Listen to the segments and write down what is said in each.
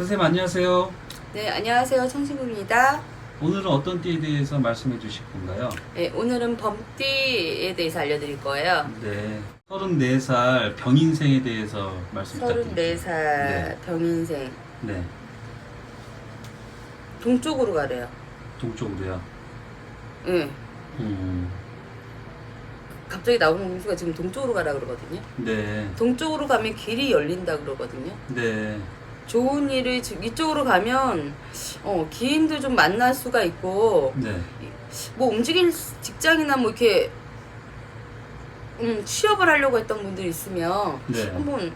선생님 안녕하세요. 네, 안녕하세요. 청신구입니다. 오늘은 어떤 띠에 대해서 말씀해 주실 건가요? 네, 오늘은 범띠에 대해서 알려드릴 거예요. 네. 34살 병인생에 대해서 말씀 부탁드립니다. 34살 네. 병인생. 네. 동쪽으로 가래요. 동쪽으로요. 네. 음. 갑자기 나오는 공수가 지금 동쪽으로 가라 그러거든요. 네. 동쪽으로 가면 길이 열린다 그러거든요. 네. 좋은 일을 지- 이쪽으로 가면 어, 기인도 좀 만날 수가 있고 네. 뭐 움직일 직장이나 뭐 이렇게 음, 취업을 하려고 했던 분들이 있으면 네. 한번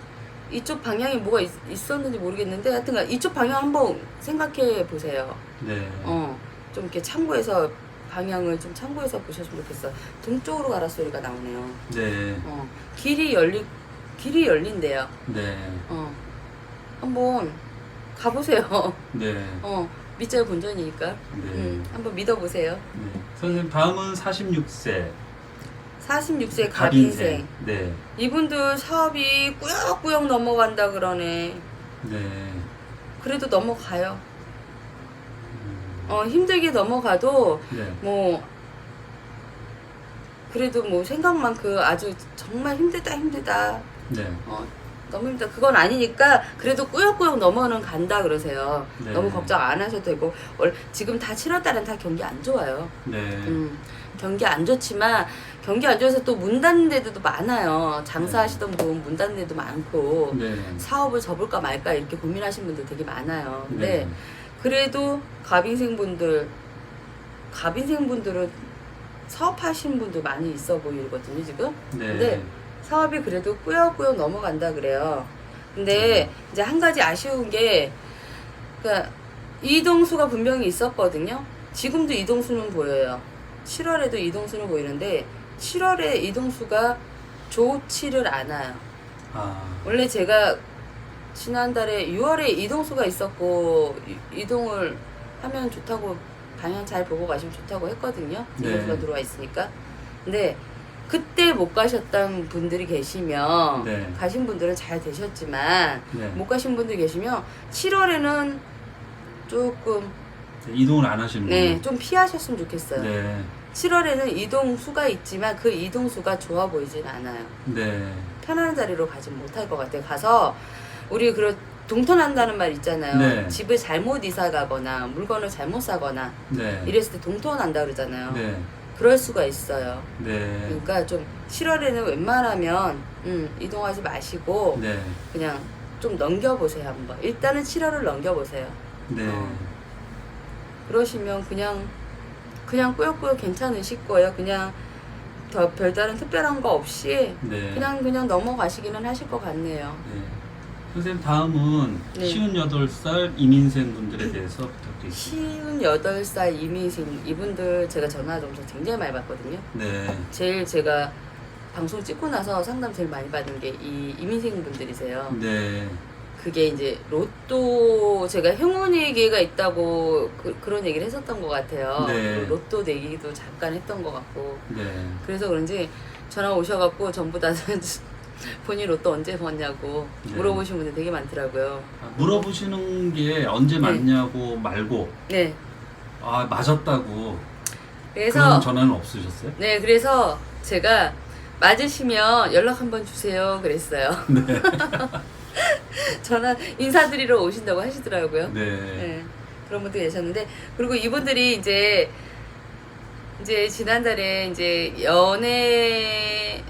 이쪽 방향에 뭐가 있, 있었는지 모르겠는데 하여튼 이쪽 방향 한번 생각해 보세요. 네. 어, 좀 이렇게 참고해서 방향을 좀 참고해서 보셨으면 좋겠어. 동쪽으로 가라 소리가 나오네요. 네. 어, 길이 열리 길이 열린대요. 네. 어, 한번 가보세요. 네. 어, 밑자의 본전이니까. 네. 음, 한번 믿어보세요. 네. 선생님 다음은 46세 46세 가빈생. 가빈생. 네. 이분들 사업이 꾸역꾸역 넘어간다 그러네. 네. 그래도 넘어가요. 음. 어, 힘들게 넘어가도 네. 뭐 그래도 뭐 생각만큼 아주 정말 힘들다 힘들다 네. 어, 너무 힘들다 그건 아니니까 그래도 꾸역꾸역 넘어는 간다 그러세요 네. 너무 걱정 안 하셔도 되고 월 지금 다 7월 달은 다 경기 안 좋아요 네. 음, 경기 안 좋지만 경기 안 좋아서 또 문 닫는 데도 많아요 장사하시던 분 문 닫는 데도 많고 네. 사업을 접을까 말까 이렇게 고민하시는 분들 되게 많아요 근데 네. 그래도 가빈생분들 가빈생분들은 사업하시는 분들 많이 있어 보이거든요 지금 네. 네. 사업이 그래도 꾸역꾸역 넘어간다 그래요 근데 이제 한 가지 아쉬운 게 그러니까 이동수가 분명히 있었거든요 지금도 이동수는 보여요 7월에도 이동수는 보이는데 7월에 이동수가 좋지를 않아요 아. 원래 제가 지난달에 6월에 이동수가 있었고 이- 이동을 하면 좋다고 방향 잘 보고 가시면 좋다고 했거든요. 네. 이동수가 들어와 있으니까. 근데 그때 못 가셨던 분들이 계시면 네. 가신 분들은 잘 되셨지만 네. 못 가신 분들 계시면 7월에는 조금 이동을 안 하시는 네. 좀 피하셨으면 좋겠어요. 네. 7월에는 이동수가 있지만 그 이동수가 좋아 보이진 않아요. 네. 편안한 자리로 가지 못할 것 같아요. 가서 우리 그런 동턴한다는 말 있잖아요. 네. 집을 잘못 이사 가거나 물건을 잘못 사거나 네. 이랬을 때 동턴한다 그러잖아요. 네. 그럴 수가 있어요. 네. 그러니까 좀 7월에는 웬만하면 음, 이동하지 마시고 네. 그냥 좀 넘겨보세요 한번. 일단은 7월을 넘겨보세요. 네. 어. 그러시면 그냥 그냥 꾸역꾸역 괜찮으실 거예요. 그냥 더 별다른 특별한 거 없이 네. 그냥 그냥 넘어가시기는 하실 것 같네요. 네. 선생님 다음은 네. 쉬운 여덟 살 이민생 분들에 대해서 부탁드립니다. 쉬운 8살 이민생 이분들 제가 전화 점수 굉장히 많이 받거든요. 네. 제일 제가 방송 찍고 나서 상담 제일 많이 받는 게이 이민생 분들이세요. 네. 그게 이제 로또 제가 행운의 기회가 있다고 그, 런 얘기를 했었던 것 같아요. 네. 그 로또 내기도 잠깐 했던 것 같고 네. 그래서 그런지 전화 오셔갖고 전부 다 본인 로또 언제 번냐고 네. 물어보시는 분들 되게 많더라고요. 아, 물어보시는 게 언제 네. 맞냐고 말고 네. 아 맞았다고 그래서 그런 전화는 없으셨어요? 네, 그래서 제가 맞으시면 연락 한번 주세요. 그랬어요. 네. 전화 인사드리러 오신다고 하시더라고요. 네. 네, 그런 분들 계셨는데 그리고 이분들이 이제 이제 지난달에 이제 연애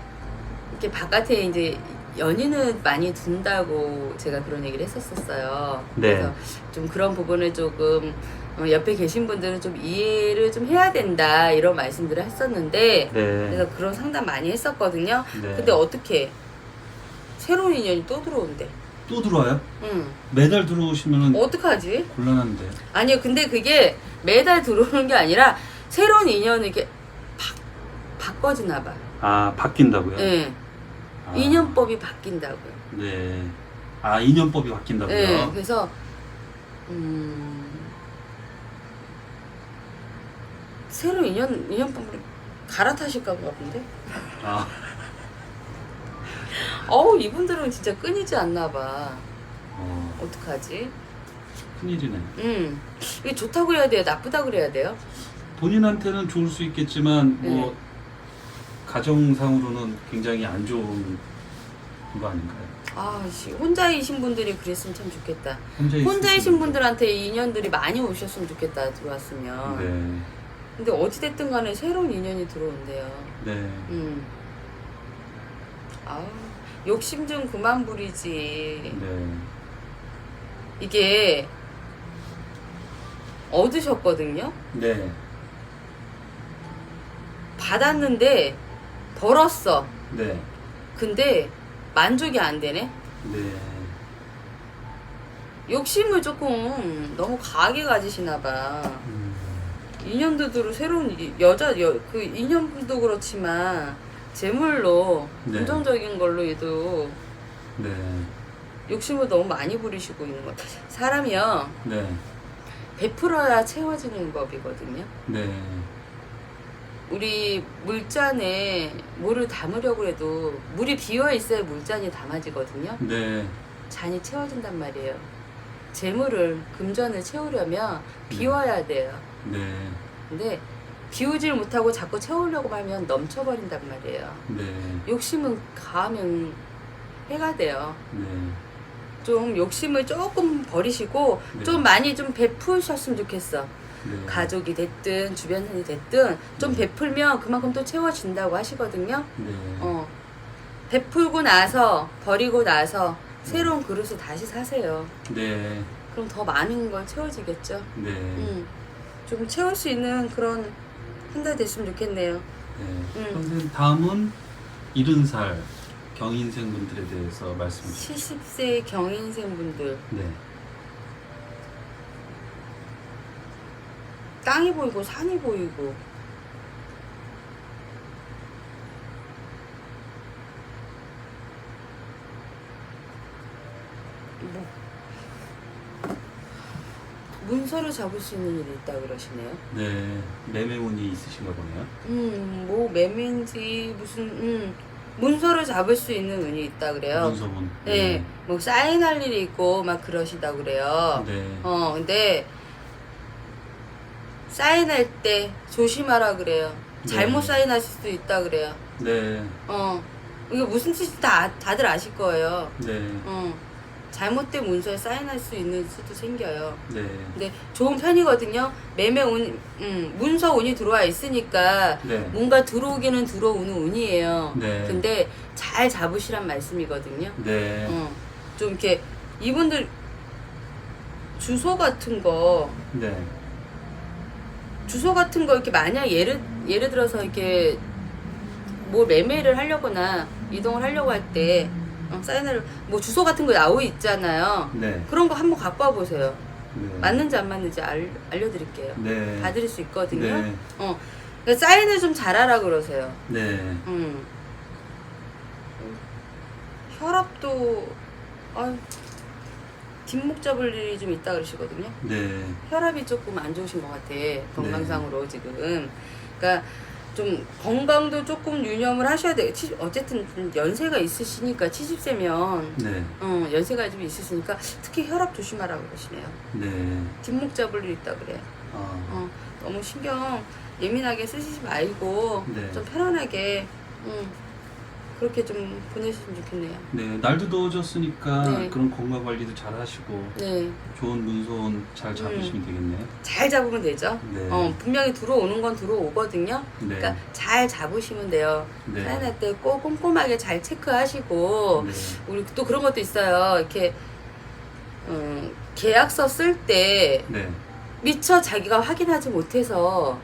이렇게 바깥에 이제 연인을 많이 둔다고 제가 그런 얘기를 했었었어요. 네. 그래서 좀 그런 부분을 조금 어, 옆에 계신 분들은 좀 이해를 좀 해야 된다 이런 말씀들을 했었는데 네. 그래서 그런 상담 많이 했었거든요. 네. 근데 어떻게 새로운 인연이 또 들어온대. 또 들어와요? 응. 매달 들어오시면은 어떡하지? 곤란한데. 아니요, 근데 그게 매달 들어오는 게 아니라 새로운 인연이 이렇게 바, 바꿔지나 봐요. 아 바뀐다고요? 예. 아, 인연법이 바뀐다고요. 네. 아 인연법이 바뀐다고요? 예. 그래서 음. 새로운 인연 인연법을 갈아타실까 같은데. 아 어우, 이분들은 진짜 끊이지 않나 봐. 어, 어떡하지? 큰일이네. 음, 이게 좋다고 해야 돼요? 나쁘다고 그래야 돼요? 본인한테는 좋을 수 있겠지만 뭐 네. 가정상으로는 굉장히 안 좋은 거 아닌가요? 아, 씨, 혼자이신 분들이 그랬으면 참 좋겠다. 혼자 있으신 혼자이신 분들한테 인연들이 많이 오셨으면 좋겠다, 들어왔으면. 네, 근데 어찌 됐든 간에 새로운 인연이 들어온대요. 네, 음. 아우, 욕심 좀 그만 부리지. 네, 이게 얻으셨거든요? 네, 받았는데 벌었어. 네, 근데 만족이 안 되네? 네, 욕심을 조금 너무 강하게 가지시나 봐. 음, 인연도 새로운 이- 여자 여, 그 인연도 그렇지만 재물로 네. 긍정적인 걸로 해도 네, 욕심을 너무 많이 부리시고 있는 것 같아요. 사람이요 네, 베풀어야 채워지는 법이거든요. 네, 우리 물잔에 물을 담으려고 해도 물이 비어 있어야 물잔이 담아지거든요. 네, 잔이 채워진단 말이에요. 재물을 금전을 채우려면 비워야 돼요. 네, 근데 비우질 못하고 자꾸 채우려고 하면 넘쳐버린단 말이에요. 네, 욕심은 가하면 해가 돼요. 네, 좀 욕심을 조금 버리시고 네. 좀 많이 좀 베푸셨으면 좋겠어. 네, 가족이 됐든 주변 사람이 됐든 좀 네. 베풀면 그만큼 또 채워진다고 하시거든요. 네, 어. 베풀고 나서 버리고 나서 새로운 그릇을 다시 사세요. 네, 그럼 더 많은 걸 채워지겠죠. 네, 음. 좀 채울 수 있는 그런 한 달 됐으면 좋겠네요. 네. 음. 선생님 다음은 이른 살 경인생 분들에 대해서 말씀 주세요. 70세 경인생 분들 네, 땅이 보이고 산이 보이고 뭐 문서를 잡을 수 있는 일이 있다 그러시네요. 네, 매매운이 있으신가 보네요. 음, 뭐 매매인지 무슨 음 문서를 잡을 수 있는 운이 있다 그래요. 문서문. 네, 뭐 사인할 일이 있고 막 그러시다 그래요. 네, 어, 근데 사인할 때 조심하라 그래요. 잘못 네. 사인하실 수도 있다 그래요. 네, 어, 이게 무슨 뜻인지 다 다들 아실 거예요. 네, 어, 잘못된 문서에 사인할 수 있는 수도 생겨요. 네, 근데 좋은 편이거든요. 매매 운, 음, 문서 운이 들어와 있으니까 네, 뭔가 들어오기는 들어오는 운이에요. 네. 근데 잘 잡으시란 말씀이거든요. 네, 어, 좀 이렇게 이분들 주소 같은 거 네, 주소 같은 거 이렇게 만약 예를 예를 들어서 이렇게 뭐 매매를 하려거나 이동을 하려고 할때 어, 사인을 뭐 주소 같은 거 나오 있잖아요. 네, 그런 거 한번 갖고 와 보세요. 네. 맞는지 안 맞는지 알, 알려드릴게요. 네, 봐드릴 수 있거든요. 네, 어, 그러니까 사인을 좀 잘하라 그러세요. 네, 음. 혈압도 아유, 뒷목 잡을 일이 좀 있다 그러시거든요. 네, 혈압이 조금 안 좋으신 것 같아 건강상으로 지금. 그러니까 좀 건강도 조금 유념을 하셔야 돼요. 치- 어쨌든 좀 연세가 있으시니까 70세면 네, 어, 연세가 좀 있으시니까 특히 혈압 조심하라 그러시네요. 네, 뒷목 잡을 일 있다 그래. 아, 어, 너무 신경 예민하게 쓰시지 말고 네. 좀 편안하게 음, 그렇게 좀 보내셨으면 좋겠네요. 네, 날도 더워졌으니까 네. 그런 건강 관리도 잘 하시고 네, 좋은 문서운 잘 잡으시면 되겠네요. 잘 잡으면 되죠. 네, 어, 분명히 들어오는 건 들어오거든요. 네, 그러니까 잘 잡으시면 돼요. 네, 사인할 때 꼭 꼼꼼하게 잘 체크하시고 네, 우리 또 그런 것도 있어요. 이렇게 음, 계약서 쓸때 네, 미처 자기가 확인하지 못해서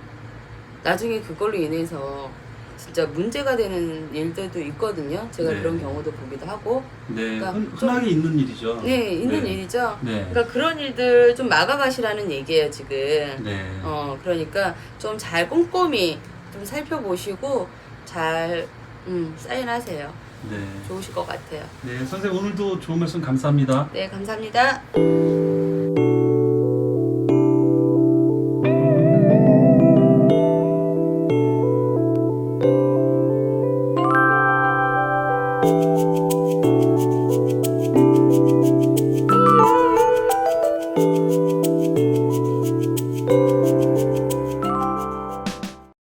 나중에 그걸로 인해서 진짜 문제가 되는 일들도 있거든요. 제가 네. 그런 경우도 보기도 하고. 네, 그러니까 흔, 좀- 흔하게 있는 일이죠. 네, 있는 네. 일이죠. 네, 그러니까 그런 일들 좀 막아가시라는 얘기예요, 지금. 네, 어, 그러니까 좀 잘 꼼꼼히 좀 살펴보시고 잘 음, 사인하세요. 네, 좋으실 것 같아요. 네, 선생님 오늘도 좋은 말씀 감사합니다. 네, 감사합니다.